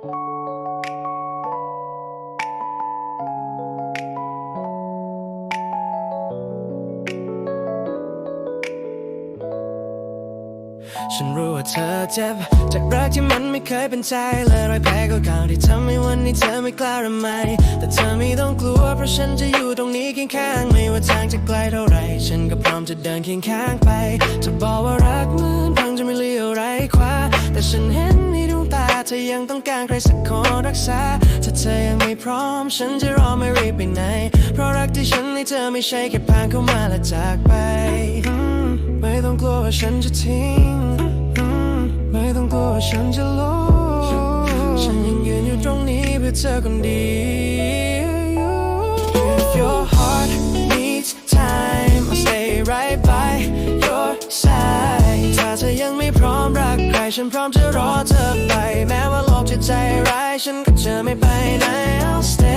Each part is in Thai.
ฉันรู้ว่าเธอเจ็บ จากรักที่มันไม่เคยเป็นใจและรอยแผลเก่าๆที่ทำให้วันนี้เธอไม่กล้าระมัยแต่เธอไม่ต้องกลัวเพราะฉันจะอยู่ตรงนี้เคียงข้าง ไม่ว่าทางจะไกลเท่าไหรฉันก็พร้อมจะเดินเคียงข้างไปจะบอกว่ารักเหมือนพังจะไม่เลี้ยวไรขวาแต่ฉันเห็น ธอยังต้องการใครสักคนรักษา ถ้าเธอยังไม่พร้อม ฉันจะรอไม่รีบไปไหน เพราะรักที่ฉันให้เธอไม่ใช่แค่ผ่านเข้ามาและจากไป ไม่ต้องกลัวว่าฉันจะทิ้ง ไม่ต้องกลัวว่าฉันจะลงฉันยังยืนอยู่ตรงนี้เพื่อเธอคนเดียว ฉันพร้อมจะรอเธอไป แม้ว่าโลกจะใจร้าย ฉันก็จะไม่ไปไหน I'll stay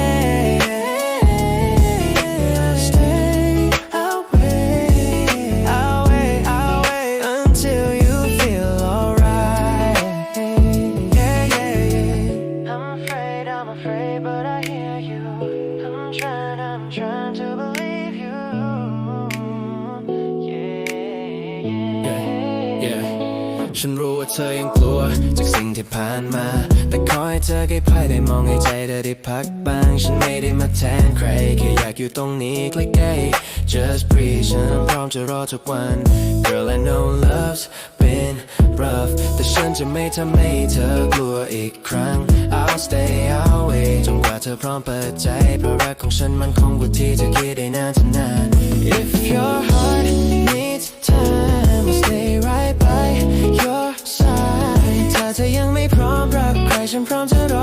ฉันรู้ว่าเธอยังกลัว จากสิ่งที่ผ่านมา แต่ขอให้เธอใกล้ภายได้มองให้ใจเธอได้พักบ้าง ฉันไม่ได้มาแทนใคร แค่อยากอยู่ตรงนี้ใกล้ๆ just breathe ฉันพร้อมจะรอทุกวัน girl I know love's been rough แต่ฉันจะไม่ทำให้เธอกลัวอีกครั้ง I'll stay I'll wait จนกว่าเธอพร้อมเปิดใจเพราะรักของฉันมันคงกว่าที่จะคิดได้นานเท่านาน If your เธอยังไม่พร้อมรักใครฉันพร้อมจะรอ